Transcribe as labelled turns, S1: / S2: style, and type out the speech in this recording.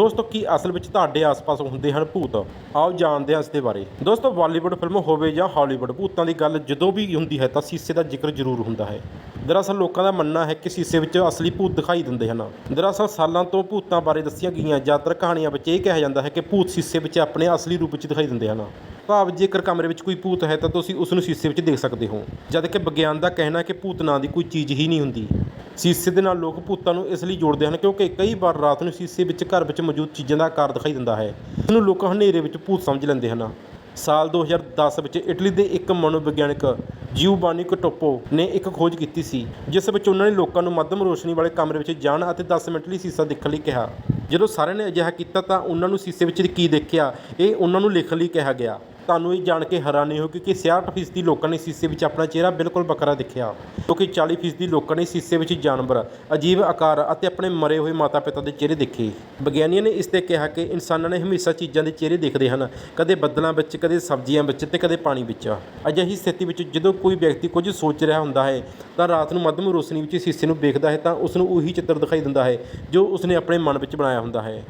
S1: ਦੋਸਤੋ, ਕੀ ਅਸਲ ਵਿੱਚ ਤੁਹਾਡੇ ਆਸ-ਪਾਸ ਹੁੰਦੇ ਹਨ ਭੂਤ? ਆਓ ਜਾਣਦੇ ਹਾਂ ਇਸ ਦੇ ਬਾਰੇ। ਦੋਸਤੋ, ਬਾਲੀਵੁੱਡ ਫਿਲਮ ਹੋਵੇ ਜਾਂ ਹਾਲੀਵੁੱਡ, ਭੂਤਾਂ ਦੀ ਗੱਲ ਜਦੋਂ ਵੀ ਹੁੰਦੀ ਹੈ ਤਾਂ ਸੀਸੇ ਦਾ ਜ਼ਿਕਰ ਜ਼ਰੂਰ ਹੁੰਦਾ ਹੈ। ਦਰਅਸਲ, ਲੋਕਾਂ ਦਾ ਮੰਨਣਾ ਹੈ ਕਿ ਸੀਸੇ ਵਿੱਚ ਅਸਲੀ ਭੂਤ ਦਿਖਾਈ ਦਿੰਦੇ ਹਨ। ਦਰਅਸਲ, ਸਾਲਾਂ ਤੋਂ ਭੂਤਾਂ ਬਾਰੇ ਦੱਸੀਆਂ ਗਈਆਂ ਜ਼ਿਆਦਾਤਰ ਕਹਾਣੀਆਂ ਵਿੱਚ ਇਹ ਕਿਹਾ ਜਾਂਦਾ ਹੈ ਕਿ ਭੂਤ ਸੀਸੇ ਵਿੱਚ ਆਪਣੇ ਅਸਲੀ ਰੂਪ ਵਿੱਚ ਦਿਖਾਈ ਦਿੰਦੇ ਹਨ। ਭਾਵ, ਜੇਕਰ ਕਮਰੇ ਵਿੱਚ ਕੋਈ ਭੂਤ ਹੈ ਤਾਂ ਤੁਸੀਂ ਉਸ ਨੂੰ ਸ਼ੀਸ਼ੇ ਵਿੱਚ ਦੇਖ ਸਕਦੇ ਹੋ ਜਦਕਿ ਵਿਗਿਆਨ ਦਾ ਕਹਿਣਾ ਹੈ ਕਿ ਭੂਤ ਨਾਂ ਦੀ ਕੋਈ ਚੀਜ਼ ਹੀ ਨਹੀਂ ਹੁੰਦੀ। ਸ਼ੀਸ਼ੇ ਦੇ ਨਾਲ ਲੋਕ ਭੂਤਾਂ ਨੂੰ ਇਸ ਲਈ ਜੋੜਦੇ ਹਨ ਕਿਉਂਕਿ ਕਈ ਵਾਰ ਰਾਤ ਨੂੰ ਸ਼ੀਸ਼ੇ ਵਿੱਚ ਘਰ ਵਿੱਚ ਮੌਜੂਦ ਚੀਜ਼ਾਂ ਦਾ ਆਕਾਰ ਦਿਖਾਈ ਦਿੰਦਾ ਹੈ ਇਸ ਨੂੰ ਲੋਕ ਹਨੇਰੇ ਵਿੱਚ ਭੂਤ ਸਮਝ ਲੈਂਦੇ ਹਨ। ਸਾਲ 2010 ਵਿੱਚ ਇਟਲੀ ਦੇ ਇੱਕ ਮਨੋਵਿਗਿਆਨਕ ਜਿਊਬਾਨੀ ਕਟੋਪੋ ਨੇ ਇੱਕ ਖੋਜ ਕੀਤੀ ਸੀ, ਜਿਸ ਵਿੱਚ ਉਹਨਾਂ ਨੇ ਲੋਕਾਂ ਨੂੰ ਮੱਧਮ ਰੋਸ਼ਨੀ ਵਾਲੇ ਕਮਰੇ ਵਿੱਚ ਜਾਣ ਅਤੇ 10 ਮਿੰਟ ਲਈ ਸ਼ੀਸ਼ਾ ਦੇਖਣ ਲਈ ਕਿਹਾ। ਜਦੋਂ ਸਾਰਿਆਂ ਨੇ ਅਜਿਹਾ ਕੀਤਾ ਤਾਂ ਉਹਨਾਂ ਨੂੰ ਸ਼ੀਸ਼ੇ ਵਿੱਚ ਕੀ ਦੇਖਿਆ, ਇਹ ਉਹਨਾਂ ਨੂੰ ਲਿਖਣ ਲਈ ਕਿਹਾ ਗਿਆ। ਤੁਹਾਨੂੰ ਇਹ ਜਾਣ ਕੇ ਹੈਰਾਨੀ ਹੋਊਗੀ ਕਿ 66% ਲੋਕਾਂ ਨੇ ਸ਼ੀਸ਼ੇ ਵਿੱਚ ਆਪਣਾ ਚਿਹਰਾ ਬਿਲਕੁਲ ਵੱਖਰਾ ਦੇਖਿਆ ਕਿਉਂਕਿ 40% ਲੋਕਾਂ ਨੇ ਸ਼ੀਸ਼ੇ ਵਿੱਚ ਜਾਨਵਰ, ਅਜੀਬ ਆਕਾਰ ਅਤੇ ਆਪਣੇ ਮਰੇ ਹੋਏ ਮਾਤਾ-ਪਿਤਾ ਦੇ ਚਿਹਰੇ ਦੇਖੇ। ਵਿਗਿਆਨੀਆਂ ਨੇ ਇਸ ਤੇ ਕਿਹਾ ਕਿ ਇਨਸਾਨਾਂ ਨੇ ਹਮੇਸ਼ਾ ਚੀਜ਼ਾਂ ਦੇ ਚਿਹਰੇ ਦੇਖਦੇ ਹਨ, ਕਦੇ ਬੱਦਲਾਂ ਵਿੱਚ, ਕਦੇ ਸਬਜ਼ੀਆਂ ਵਿੱਚ ਤੇ ਕਦੇ ਪਾਣੀ ਵਿੱਚ। ਅਜਿਹੀ ਸਥਿਤੀ ਵਿੱਚ ਜਦੋਂ ਕੋਈ ਵਿਅਕਤੀ ਕੁਝ ਸੋਚ ਰਿਹਾ ਹੁੰਦਾ ਹੈ, ਤਾਂ ਰਾਤ ਨੂੰ ਮੱਧਮ ਰੋਸ਼ਨੀ ਵਿੱਚ ਸ਼ੀਸ਼ੇ ਨੂੰ ਵੇਖਦਾ ਹੈ ਤਾਂ ਉਸ ਨੂੰ ਉਹੀ ਚਿੱਤਰ ਦਿਖਾਈ ਦਿੰਦਾ ਹੈ, ਜੋ ਉਸਨੇ ਆਪਣੇ ਮਨ ਵਿੱਚ ਬਣਾਇਆ ਹੁੰਦਾ ਹੈ।